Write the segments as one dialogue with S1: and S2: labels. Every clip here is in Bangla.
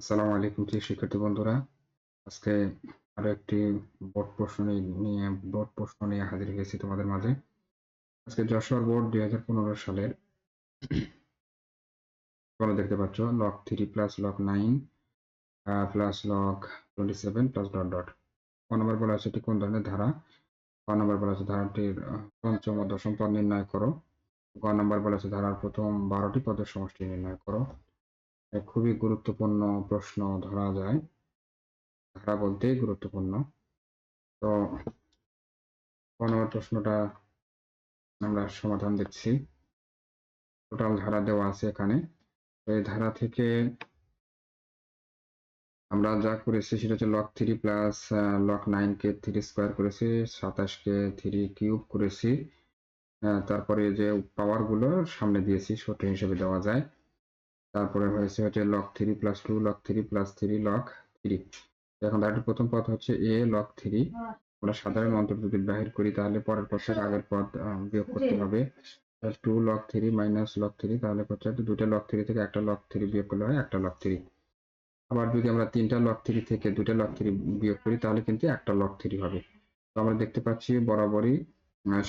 S1: আসসালামু আলাইকুম প্রিয় শিক্ষার্থী বন্ধুরা। আজকে আরও একটি বোর্ড প্রশ্ন নিয়ে বোর্ড প্রশ্ন নিয়ে হাজির হয়েছি তোমাদের মাঝে। আজকে যশোর বোর্ড দুই হাজার পনেরো সালের তোমরা দেখতে পাচ্ছ log three plus log nine plus log twenty seven plus dot dot ক নম্বর বলা আছে এটি কোন ধরনের ধারা? ক নম্বর বলা আছে ধারাটির পঞ্চম ও দশম পদ নির্ণয় করো। গ নম্বর বলা আছে ধারার প্রথম বারোটি পদের সমষ্টি নির্ণয় করো। খুবই গুরুত্বপূর্ণ প্রশ্ন ধরা যায়। ধারা বলতেই গুরুত্বপূর্ণ। তো প্রশ্নটা আমরা সমাধান দেখছি। টোটাল ধারা দেওয়া আছে এখানে। এই ধারা থেকে আমরা যা করেছি সেটা হচ্ছে log three plus log nine কে থ্রি স্কোয়ার করেছি, সাতাশ কে থ্রি কিউব করেছি। তারপরে যে পাওয়ারগুলো সামনে দিয়েছি সূত্র হিসেবে দেওয়া যায়। তারপরে হয়েছে হচ্ছে log three plus two log three plus three log three এখন ধারাটির প্রথম পদ হচ্ছে এ লক থ্রি আমরা সাধারণ অন্তর যদি বাহির করি, তাহলে পরের পদ থেকে আগের পদ বিয়োগ করতে হবে। Two log three minus log three তাহলে হচ্ছে দুটো লক থ্রি থেকে একটা লক থ্রি বিয়োগ করলে হয় একটা লক থ্রি আবার যদি আমরা তিনটা লক থ্রি থেকে দুটা লক থ্রি বিয়োগ করি, তাহলে কিন্তু একটা লক থ্রি হবে। তো আমরা দেখতে পাচ্ছি বরাবরই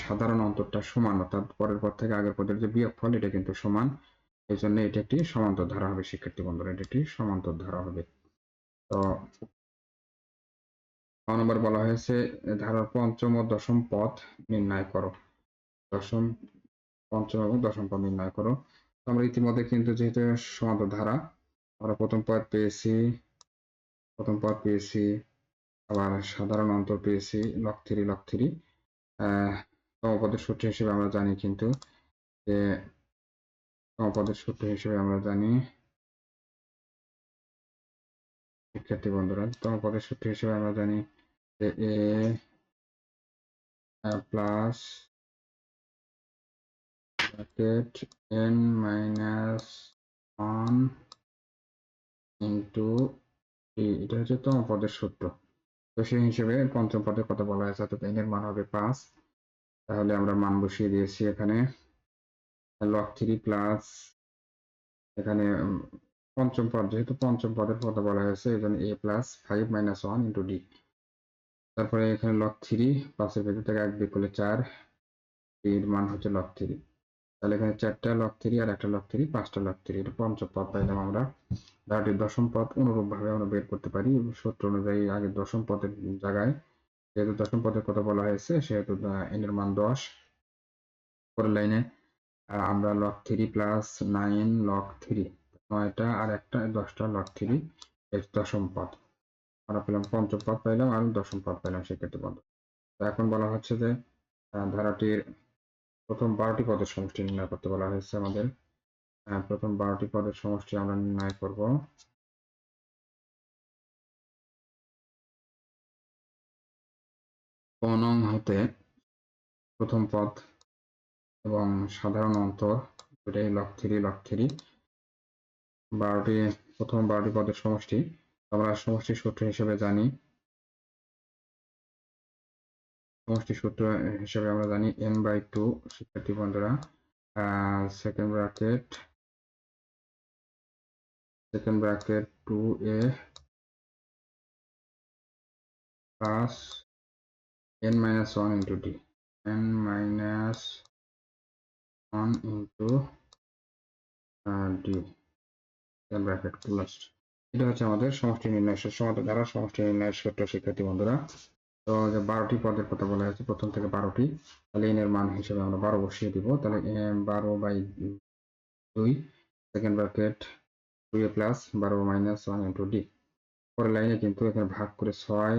S1: সাধারণ অন্তরটা সমান, অর্থাৎ পরের পদ থেকে আগের পদের যে বিয়োগ ফল এটা কিন্তু সমান। এই জন্য এটি একটি সমান্তর ধারা হবে, শিক্ষার্থী বন্ধুরা, এটি একটি সমান্তর ধারা হবে। তো নম্বর বলা হয়েছে, ধারার পঞ্চম ও দশম পদ নির্ণয় করো। দশম, পঞ্চম এবং দশম পদ নির্ণয় করো। আমরা ইতিমধ্যে কিন্তু যেহেতু সমান্তর ধারা, আমরা প্রথম পদ পেয়েছি, প্রথম পদ পেয়েছি, আবার সাধারণ অন্তর পেয়েছি লক থ্রি লক থ্রি। সমপদের সূত্র হিসেবে আমরা জানি কিন্তু যে সমপদের সূত্র হিসেবে আমরা জানি। শিক্ষার্থী বন্ধুরা সমপদের সূত্র হিসেবে আমরা জানি যে a plus minus 1 into e এটা হচ্ছে তম পদের সূত্র তো সেই হিসেবে পঞ্চম পদের কথা বলা হয়েছে অর্থাৎ n এর মান হবে পাঁচ। তাহলে আমরা মান বসিয়ে দিয়েছি এখানে। লক থ্রি প্লাস এখানে পঞ্চম পদ, যেহেতু পঞ্চম পদের কথা বলা হয়েছে, এই জন্য a plus five minus one into d তারপরে এখানে লক থ্রি পাঁচের ভেতর থেকে এক বিয়োগ করলে চার, এর মান হচ্ছে লক থ্রি তাহলে এখানে চারটা লক থ্রি আর একটা লক থ্রি পাঁচটা লক থ্রি এটা পঞ্চম পদ পাইলাম আমরা। ধারাটির দশম পদ অনুরূপ ভাবে আমরা বের করতে পারি সূত্র অনুযায়ী আগে দশম পদের জায়গায়, যেহেতু দশম পদের কথা বলা হয়েছে, সেহেতু এন এর মান দশ, পরের লাইনে আমরা log three plus nine log three নয়টা আর একটা, দশটা লক থ্রি দশম পদ। আমরা পেলাম পঞ্চম পদ পাইলাম আর দশম পদ পাইলাম সেক্ষেত্রে বন্ধ। এখন বলা হচ্ছে যে ধারাটির প্রথম বারোটি পদের সমষ্টি নির্ণয় করতে বলা হয়েছে আমাদের। প্রথম বারোটি পদের সমষ্টি আমরা নির্ণয় করব। নং হতে প্রথম পদ এবং সাধারণ অন্তর, দুটাই লক থ্রি লক বারোটি, প্রথম বারোটি পদের সমষ্টি। আমরা সমষ্টি সূত্র হিসেবে জানি। সমষ্টি সূত্র হিসেবে আমরা জানি এন বাই টু শিক্ষার্থী বন্ধুরা। Second bracket second bracket two a plus n minus 1 into d n minus 1 into uh, d then bracket closed এটা হচ্ছে আমাদের সমষ্টি নির্ণয় সমাধান দ্বারা সমষ্টি নির্ণয় সূত্র শিক্ষার্থী বন্ধুরা। তো যে বারোটি পদের কথা বলা হয়েছে প্রথম থেকে বারোটি তাহলে n এর মান হিসেবে আমরা বারো বসিয়ে দিব। তাহলে বারো বাই দুই second bracket two a plus বারো মাইনাস ওয়ান ইন্টু ডি পরের লাইনে কিন্তু এখানে ভাগ করে ছয়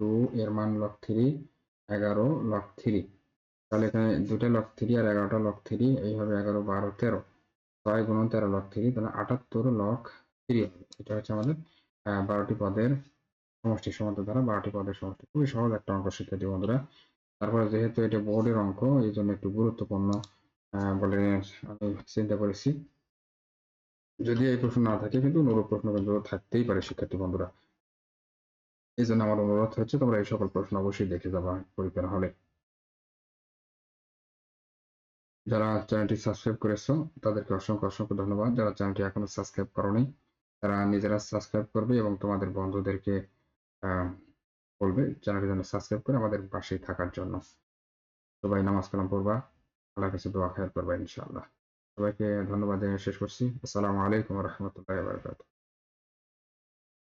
S1: টু এর মান লক থ্রি এগারো লক থ্রি তাহলে এখানে দুটো লক থ্রি আর এগারোটা লক থ্রি, এইভাবে এগারো, বারো, তেরো, ছয় গুণ তেরো লক থ্রি, তাহলে আটাত্তর লক থ্রি। এটা হচ্ছে আমাদের বারোটি পদের সমষ্টি, সমান্তর দ্বারা বারোটি পদের সমষ্টি। খুবই সহজ একটা অঙ্ক শিক্ষার্থী বন্ধুরা। তারপরে যেহেতু এটা বোর্ডের অঙ্ক, এই জন্য একটু গুরুত্বপূর্ণ বলে আমি চিন্তা করেছি। যদি এই প্রশ্ন না থাকে কিন্তু অনুরূপ প্রশ্ন কিন্তু থাকতেই পারে শিক্ষার্থী বন্ধুরা। এই জন্য আমার অনুরোধ হচ্ছে, তোমরা এই সকল প্রশ্ন অবশ্যই দেখে যাবা পরীক্ষার হলে। যারা চ্যানেলটি সাবস্ক্রাইব করেছ, তাদেরকে অসংখ্য অসংখ্য ধন্যবাদ। যারা চ্যানেলটি এখনও সাবস্ক্রাইব করোনি, তারা নিজেরা সাবস্ক্রাইব করবে এবং তোমাদের বন্ধুদেরকে বলবে চ্যানেলটি যেন সাবস্ক্রাইব করে আমাদের পাশেই থাকার জন্য। সবাই নামাজ কালাম পড়বা, আল্লাহর কাছে দোয়া খায়ের করবা ইনশাআল্লাহ। সবাইকে ধন্যবাদ জানিয়ে শেষ করছি। আসসালামু আলাইকুম রহমতুল্লাহ বারকাত